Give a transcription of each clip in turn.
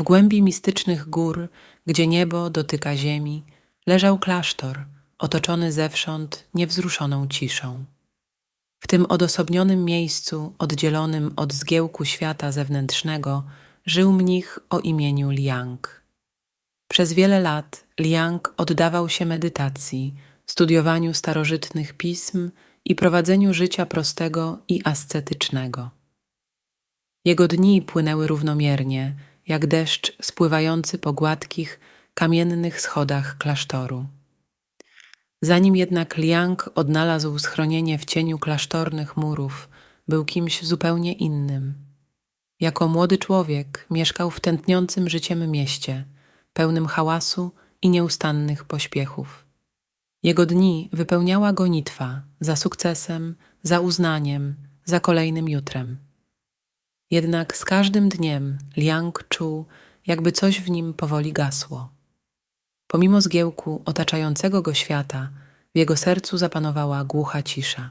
W głębi mistycznych gór, gdzie niebo dotyka ziemi, leżał klasztor, otoczony zewsząd niewzruszoną ciszą. W tym odosobnionym miejscu, oddzielonym od zgiełku świata zewnętrznego, żył mnich o imieniu Liang. Przez wiele lat Liang oddawał się medytacji, studiowaniu starożytnych pism i prowadzeniu życia prostego i ascetycznego. Jego dni płynęły równomiernie, jak deszcz spływający po gładkich, kamiennych schodach klasztoru. Zanim jednak Liang odnalazł schronienie w cieniu klasztornych murów, był kimś zupełnie innym. Jako młody człowiek mieszkał w tętniącym życiem mieście, pełnym hałasu i nieustannych pośpiechów. Jego dni wypełniała gonitwa za sukcesem, za uznaniem, za kolejnym jutrem. Jednak z każdym dniem Liang czuł, jakby coś w nim powoli gasło. Pomimo zgiełku otaczającego go świata, w jego sercu zapanowała głucha cisza.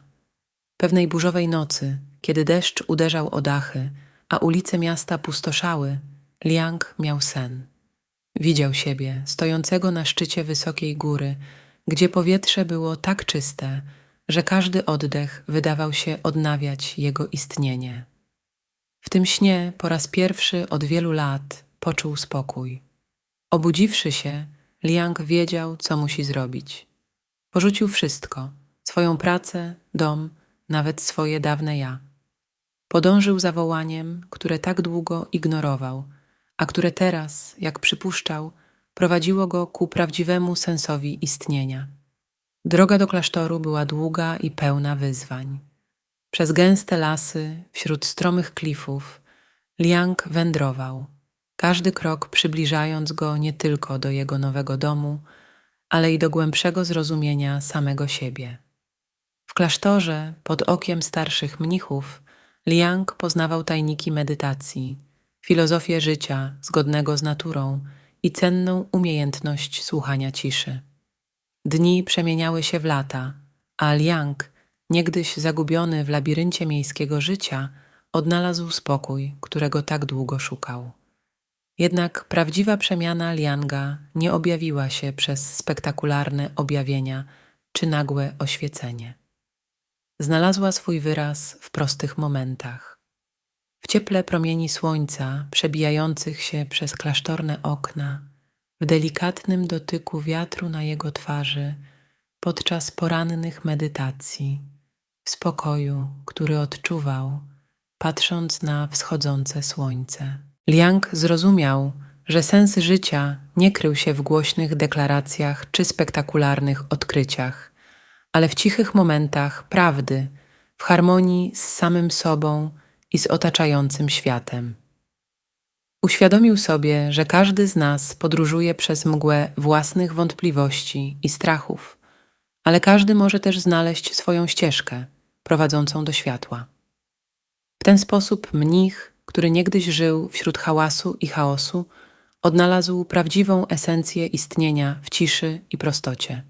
Pewnej burzowej nocy, kiedy deszcz uderzał o dachy, a ulice miasta pustoszały, Liang miał sen. Widział siebie stojącego na szczycie wysokiej góry, gdzie powietrze było tak czyste, że każdy oddech wydawał się odnawiać jego istnienie. W tym śnie po raz pierwszy od wielu lat poczuł spokój. Obudziwszy się, Liang wiedział, co musi zrobić. Porzucił wszystko swoją pracę, dom, nawet swoje dawne ja. Podążył za wołaniem, które tak długo ignorował, a które teraz, jak przypuszczał, prowadziło go ku prawdziwemu sensowi istnienia. Droga do klasztoru była długa i pełna wyzwań. Przez gęste lasy, wśród stromych klifów, Liang wędrował, każdy krok przybliżając go nie tylko do jego nowego domu, ale i do głębszego zrozumienia samego siebie. W klasztorze, pod okiem starszych mnichów, Liang poznawał tajniki medytacji, filozofię życia zgodnego z naturą i cenną umiejętność słuchania ciszy. Dni przemieniały się w lata, a Liang, niegdyś zagubiony w labiryncie miejskiego życia, odnalazł spokój, którego tak długo szukał. Jednak prawdziwa przemiana Lianga nie objawiła się przez spektakularne objawienia czy nagłe oświecenie. Znalazła swój wyraz w prostych momentach. W cieple promieni słońca przebijających się przez klasztorne okna, w delikatnym dotyku wiatru na jego twarzy podczas porannych medytacji, w spokoju, który odczuwał, patrząc na wschodzące słońce. Liang zrozumiał, że sens życia nie krył się w głośnych deklaracjach czy spektakularnych odkryciach, ale w cichych momentach prawdy, w harmonii z samym sobą i z otaczającym światem. Uświadomił sobie, że każdy z nas podróżuje przez mgłę własnych wątpliwości i strachów, ale każdy może też znaleźć swoją ścieżkę prowadzącą do światła. W ten sposób mnich, który niegdyś żył wśród hałasu i chaosu, odnalazł prawdziwą esencję istnienia w ciszy i prostocie.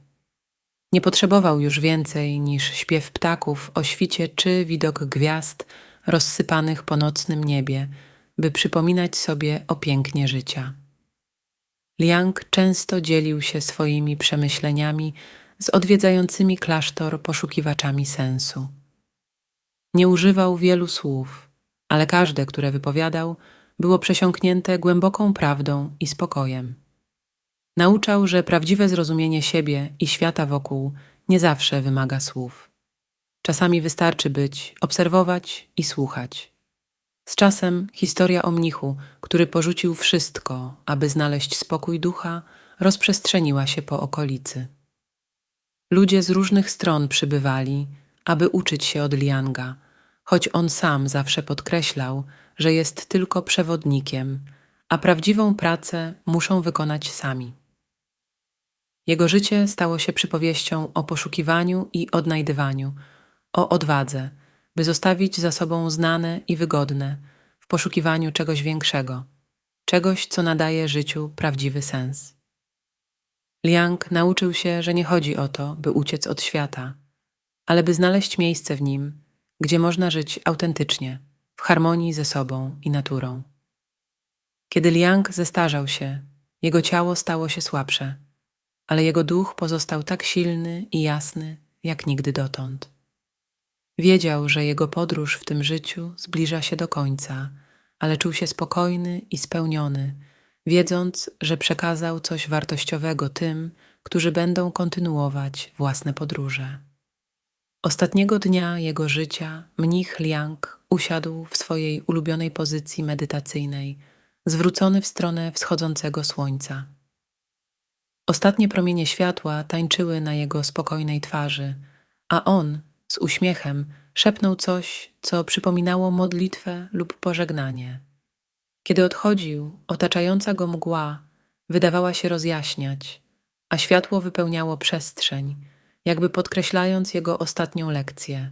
Nie potrzebował już więcej niż śpiew ptaków o świcie czy widok gwiazd rozsypanych po nocnym niebie, by przypominać sobie o pięknie życia. Liang często dzielił się swoimi przemyśleniami z odwiedzającymi klasztor poszukiwaczami sensu. Nie używał wielu słów, ale każde, które wypowiadał, było przesiąknięte głęboką prawdą i spokojem. Nauczał, że prawdziwe zrozumienie siebie i świata wokół nie zawsze wymaga słów. Czasami wystarczy być, obserwować i słuchać. Z czasem historia o mnichu, który porzucił wszystko, aby znaleźć spokój ducha, rozprzestrzeniła się po okolicy. Ludzie z różnych stron przybywali, aby uczyć się od Lianga, choć on sam zawsze podkreślał, że jest tylko przewodnikiem, a prawdziwą pracę muszą wykonać sami. Jego życie stało się przypowieścią o poszukiwaniu i odnajdywaniu, o odwadze, by zostawić za sobą znane i wygodne w poszukiwaniu czegoś większego, czegoś, co nadaje życiu prawdziwy sens. Liang nauczył się, że nie chodzi o to, by uciec od świata, ale by znaleźć miejsce w nim, gdzie można żyć autentycznie, w harmonii ze sobą i naturą. Kiedy Liang zestarzał się, jego ciało stało się słabsze, ale jego duch pozostał tak silny i jasny, jak nigdy dotąd. Wiedział, że jego podróż w tym życiu zbliża się do końca, ale czuł się spokojny i spełniony, wiedząc, że przekazał coś wartościowego tym, którzy będą kontynuować własne podróże. Ostatniego dnia jego życia mnich Liang usiadł w swojej ulubionej pozycji medytacyjnej, zwrócony w stronę wschodzącego słońca. Ostatnie promienie światła tańczyły na jego spokojnej twarzy, a on z uśmiechem szepnął coś, co przypominało modlitwę lub pożegnanie. Kiedy odchodził, otaczająca go mgła wydawała się rozjaśniać, a światło wypełniało przestrzeń, jakby podkreślając jego ostatnią lekcję.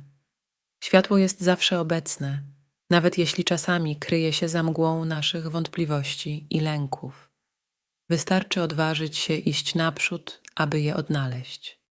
Światło jest zawsze obecne, nawet jeśli czasami kryje się za mgłą naszych wątpliwości i lęków. Wystarczy odważyć się iść naprzód, aby je odnaleźć.